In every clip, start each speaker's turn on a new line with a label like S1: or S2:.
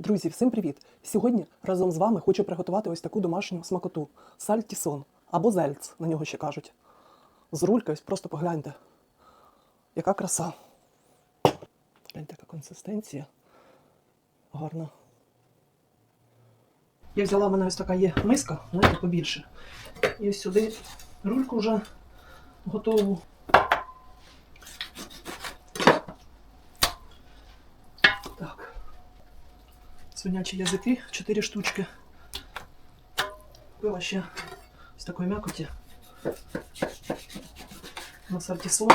S1: Друзі, всім привіт! Сьогодні разом з вами хочу приготувати ось таку домашню смакоту сальтісон або зельц, на нього ще кажуть. З рулькою, ось просто погляньте. Яка краса. Гляньте, яка консистенція. Гарна. Я взяла в мене ось така є миска, знаєте, побільше. І ось сюди рульку вже готову. Так. Свинячі язики, 4 штучки. Купила ще з такої м'якоті. На сартісон.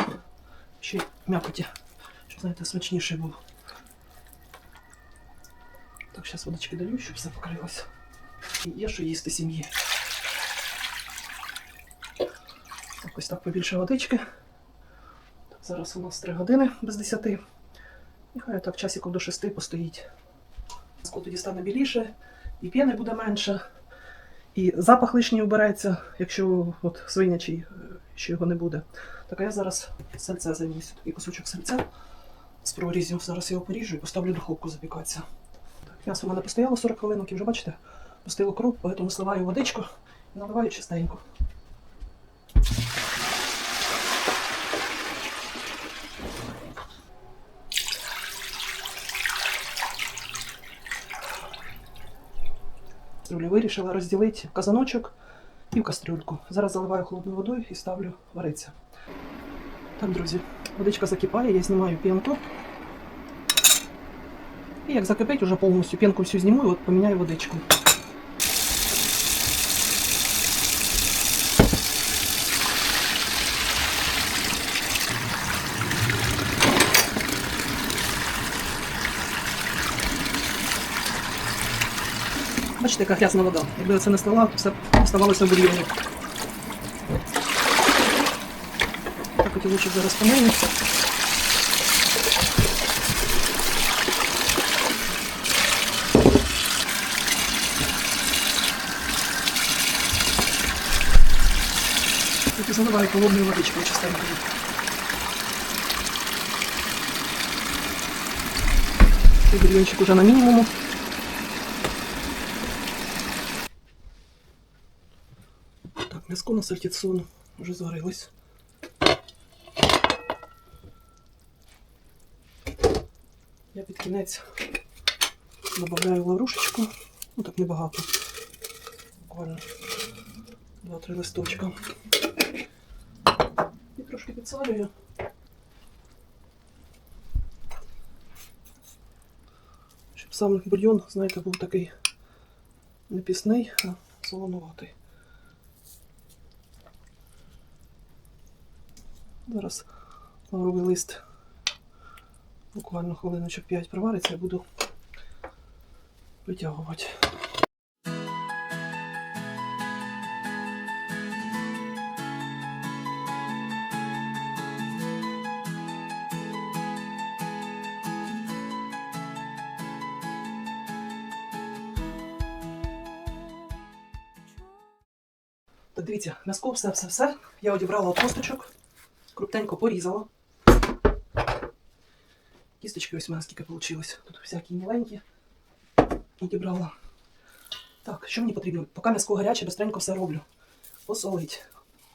S1: Ще м'якоті. Щоб, знаєте, смачніший був. Так, зараз водички даю, щоб все покрилося. І є що їсти сім'ї. Так, ось так побільше водички. Зараз у нас 3 години без 10. І хай так часиків до 6 постоїть. Скло тоді стане біліше, і п'яни буде менше, і запах лишній убереться, якщо от свинячий, е, що його не буде. Так а я зараз сальце займуся. Такий кусочок сальця з прорізів. Зараз його поріжу і поставлю духовку запікатися. Так, м'ясо в мене постояло 40 хвилин, і вже бачите, пустило круп, тому сливаю водичку і наливаю чистенько. Кастрюлю. Вирішила розділити казаночок і в кастрюльку. Зараз заливаю холодною водою і ставлю варитися. Так, друзі, водичка закипає, я знімаю пінку. І як закипить, уже повністю пінку всю зніму і от поміняю водичку. Бачите, яка грязна вода. Якби це не стала, все оставалося в бульйоні. Так от лучше зараз помию. І заливаю холодною водичкою частенько. Бульйончик уже на мінімуму. М'яско на сальтіцон вже зварилось. Я під кінець додаю лаврушечку. Ну так небагато. Буквально 2-3 листочка. І трошки підсалюю. Щоб сам бульйон, знаєте, був такий не пісний, а солонуватий. Зараз лавровий лист буквально хвилиночок 5 провариться, я буду витягувати. Дивіться, м'яско все-все-все. Я одібрала косточок, крупненько порізала. Кісточки ось у мене. Тут всякі міленькі. Одібрала. Так, що мені потрібно? Поки м'яско гаряче, быстренько все роблю. Посолить.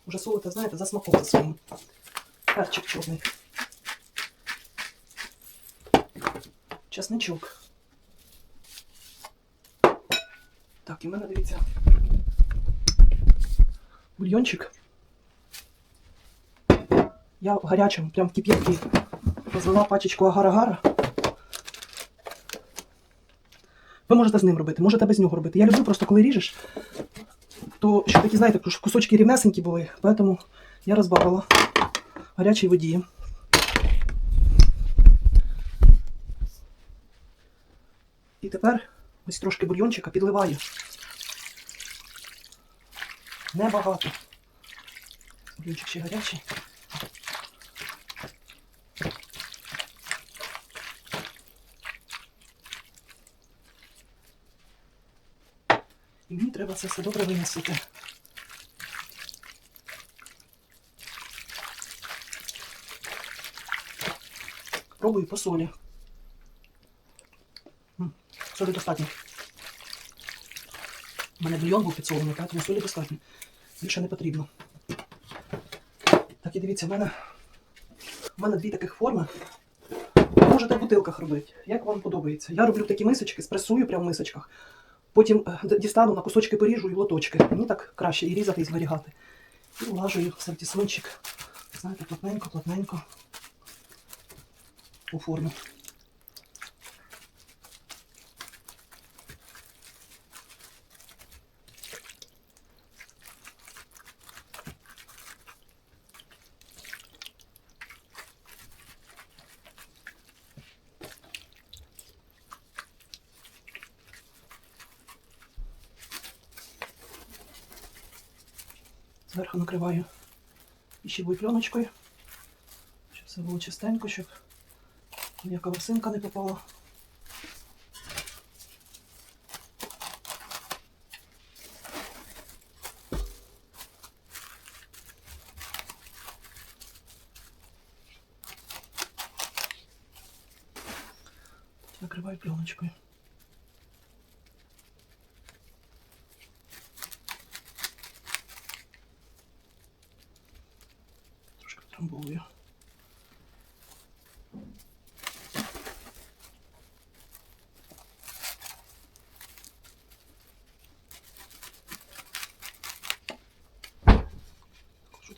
S1: Уже солите, знаєте, за смаком за своїм. Перчик чорний. Чесничок. Так, і в мене дивіться. Бульйончик. Я в гарячому, прям в кип'ятки. Розлила пачечку агар-агара. Ви можете з ним робити, можете без нього робити. Я люблю просто, коли ріжеш, то щоб такі, знаєте, кус- кусочки рівнесенькі були, тому я розбавила гарячій воді. І тепер ось трошки бульйончика підливаю. Небагато. Бульйончик ще гарячий. І мені треба це все добре вимісити. Пробую по солі. Солі достатньо. У мене бульйон був підсолений, тому солі достатньо. Більше не потрібно. Так, і дивіться, в мене, в мене дві таких форми. Можете в бутилках робити, як вам подобається. Я роблю такі мисочки, спресую прямо в мисочках. Потім е, дістану на кусочки поріжу і лоточки. Мені так краще і різати, і зберігати. І влажую в сальтісончик. Знаєте, плотненько, плотненько у форму. Зверху накриваю пищевою пленочкою, щоб все було чистенько, щоб ніяка ворсинка не попала. Накриваю пленочкою.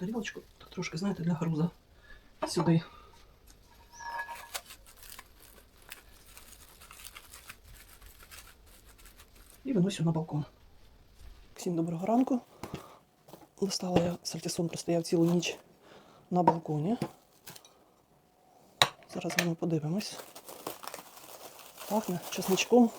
S1: Тарілочку, так трошки, знаєте, для груза. Сюди. І виносю на балкон. Всім доброго ранку. Достала я сальтісон, простояв цілу ніч на балконі. Зараз вами подивимось. Пахне чесничком.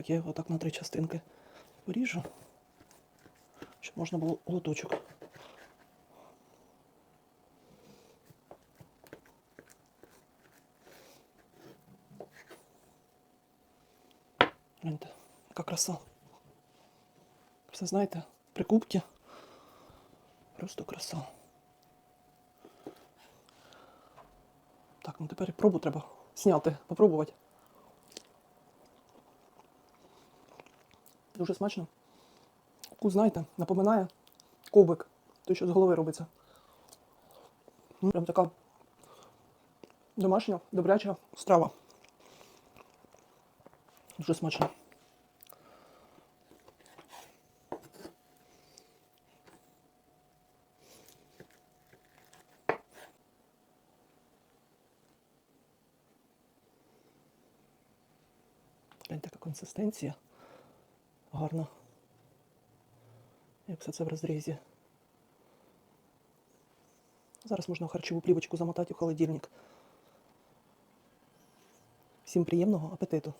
S1: Так, я його так на три частинки поріжу, щоб можна було лоточок. Гляньте, яка краса. Все знаєте, прикупки. Просто краса. Так, ну тепер пробу треба зняти, попробувати. Дуже смачно. Вкус, знаєте, напоминає ковбик, той, що з голови робиться. Прям така домашня, добряча страва. Дуже смачно. Така консистенція. Гарно. Як все це в розрізі. Зараз можна харчову плівочку замотати у холодильник. Всім приємного апетиту!